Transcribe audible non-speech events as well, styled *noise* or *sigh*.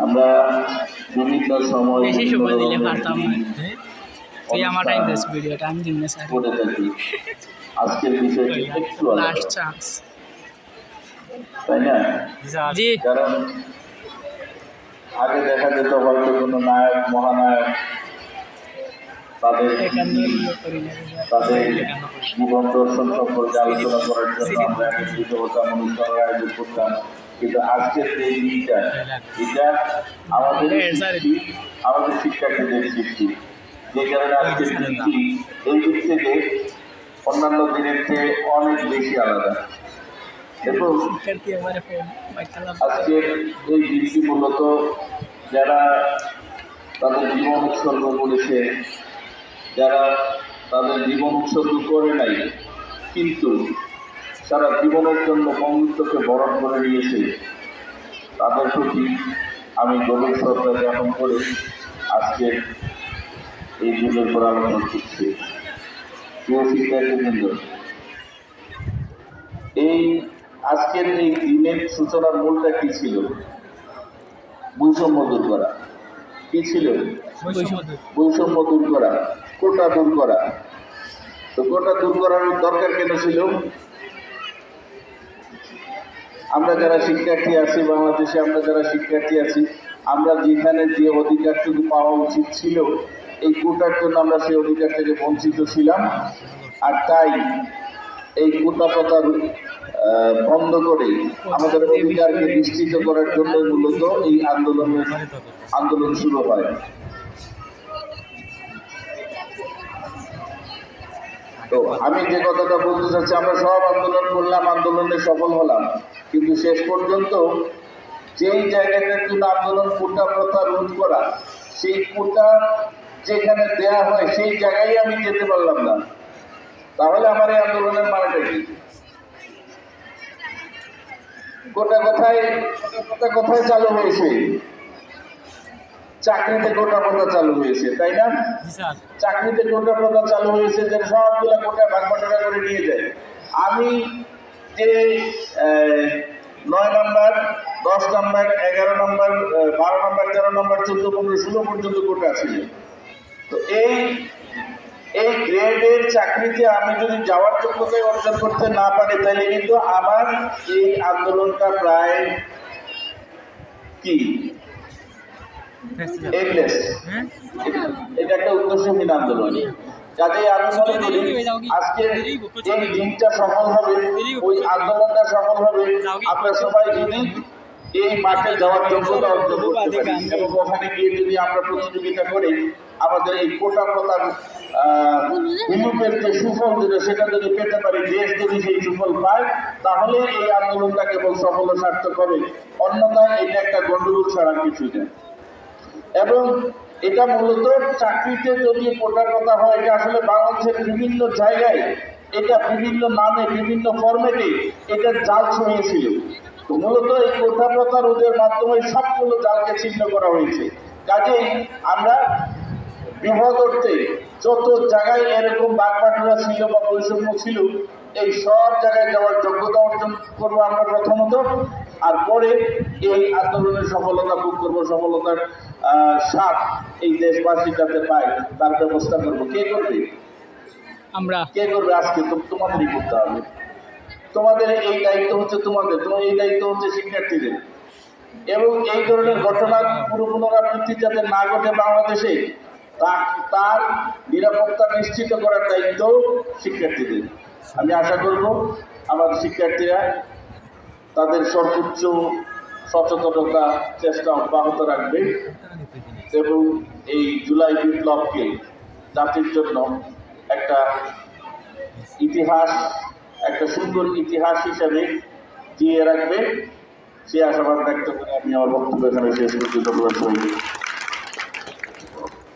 আমরা বিভিন্ন সময় বেশি সময় দিলে পারতাম না। তুই আমার টাইম দিস ভিডিওটা আমি দিন স্যার আজকের বিষয়টি *laughs* একটু লাস্ট চান্স তাই না? জি। কারণ আগে দেখা যেত হয়তো কোনো নায়ক মহানায়ক তাদের না তাদের জীবন দর্শন সম্পর্কে আলোচনা করার জন্য আমরা একত্রিত হতাম অনুষ্ঠানের আয়োজন করতাম। কিন্তু আজকের যে দিনটা এটা আমাদের আমাদের শিক্ষার্থীদের সৃষ্টি। যে কারণে আজকের দিনটি এই দিক থেকে অন্যান্য দিনের চেয়ে অনেক বেশি আলাদা। এবং আজকের এই দিনটি মূলত যারা তাদের জীবন উৎসর্গ করেছে যারা তাদের জীবন উৎসর্গ করে নাই কিন্তু সারা জীবনের জন্য বন্ধুত্বকে বরণ করে নিয়েছে। তাদের প্রতি আমি গভীর শ্রদ্ধা জ্ঞাপন করে আজকে এই দিনের পর আলোচনা করছি। এই আজকের এই দিনের সূচনার মূলটা কি ছিল? বৈষম্য দূর করা। কি ছিল? বৈষম্য দূর করা কোটা দূর করা। তো কোটা দূর করার দরকার কেন ছিল? আমরা যারা শিক্ষার্থী আছি বাংলাদেশে আমরা যারা শিক্ষার্থী আছি আমরা যেখানে যে অধিকারটুকু পাওয়া উচিত ছিল এই কোটার জন্য আমরা সেই অধিকার থেকে বঞ্চিত ছিলাম। আর তাই এই কোটা প্রথার আহ, বন্ধ করে আমাদের অধিকারকে নিশ্চিত করার জন্য মূলত এই আন্দোলনের আন্দোলন শুরু হয়। তো আমি যে কথাটা বলতে চাচ্ছি আমরা সব আন্দোলন করলাম আন্দোলনে সফল হলাম। কিন্তু শেষ পর্যন্ত যেই জায়গাটার জন্য আন্দোলন কোটা প্রথা রোধ করা সেই কোটা যেখানে দেয়া হয় সেই জায়গায় আমি যেতে পারলাম না। তাহলে আমার এই আন্দোলনের মানেটা কি? গোটা কথায় কোটা কোথায় চালু হয়েছে। চাকরিতে গোটা প্রথা চালু হয়েছে তাই না? চাকরিতে গোটা প্রথা চালু হয়েছে যে সবগুলো কোটা ভাগ করে নিয়ে যায়। আমি যে নয় নাম্বার দশ নাম্বার এগারো নাম্বার বারো নাম্বার তেরো নাম্বার চোদ্দ পনেরো ষোলো পর্যন্ত কোটা ছিল তো এই এই গ্রেডের চাকরিতে আমি যদি যাওয়ার যোগ্যতায় অর্জন করতে না পারি তাহলে কিন্তু আমার এই আন্দোলনটা প্রায় কি? এগলেস এটা একটা উদ্দেশ্যহীন আন্দোলন। কাজে আমি মনে করি আজকে এই দিনটা সফল হবে ওই আন্দোলনটা সফল হবে। সবাই যদি এই মাঠে যাওয়ার যোগ্যতা অর্জন করতে পারি এবং ওখানে গিয়ে যদি আমরা প্রতিযোগিতা করি আমাদের এই কোটা যে সুফল সেটা যদি পেতে পারি দেশ যদি সেই সুফল পায় তাহলে এই আন্দোলনটা কেবল সফল সার্থক হবে। অন্যথায় এটা একটা গন্ডগোল ছাড়া কিছুই না। এবং এটা মূলত চাকরিতে যদি কোটার কথা হয়, এটা আসলে বাংলাদেশের বিভিন্ন জায়গায় এটা বিভিন্ন নামে বিভিন্ন ফরম্যাটে এটা জাল ছড়িয়েছিল। মূলত এই কোটা প্রথা রোধের মাধ্যমে সবগুলো জালকে ছিন্ন করা হয়েছে। কাজেই আমরা বিপদ অর্থে যত জায়গায় এরকম বাগবাটুরা ছিল বা বৈষম্য ছিল, এই সব জায়গায় যাওয়ার যোগ্যতা অর্জন করব আমরা প্রথমত। আর পরে এই আন্দোলনের সফলতা ভোগ করব, সফলতার স্বাদ এই দেশবাসী যাতে পায় তার ব্যবস্থা করব। কে করবে? আমরা। কে করবে আজকে? তোমাদেরই করতে হবে। তোমাদের এই দায়িত্ব হচ্ছে তোমাদের তোমার এই দায়িত্ব হচ্ছে শিক্ষার্থীদের। এবং এই ধরনের ঘটনা পুরো পুনরাবৃত্তি যাতে না ঘটে বাংলাদেশে তা- তার নিরাপত্তা নিশ্চিত করার দায়িত্ব শিক্ষার্থীদের। আমি আশা করব আমার শিক্ষার্থীরা তাদের সর্বোচ্চ সচেতনতা চেষ্টা অব্যাহত রাখবে এবং এই জুলাই বিপ্লবকে জাতির জন্য একটা ইতিহাস, একটা সুন্দর ইতিহাস হিসাবে দিয়ে রাখবে। সে আশাবাদ ব্যক্ত করে আমি আমার বক্তব্য এখানে শেষ করতে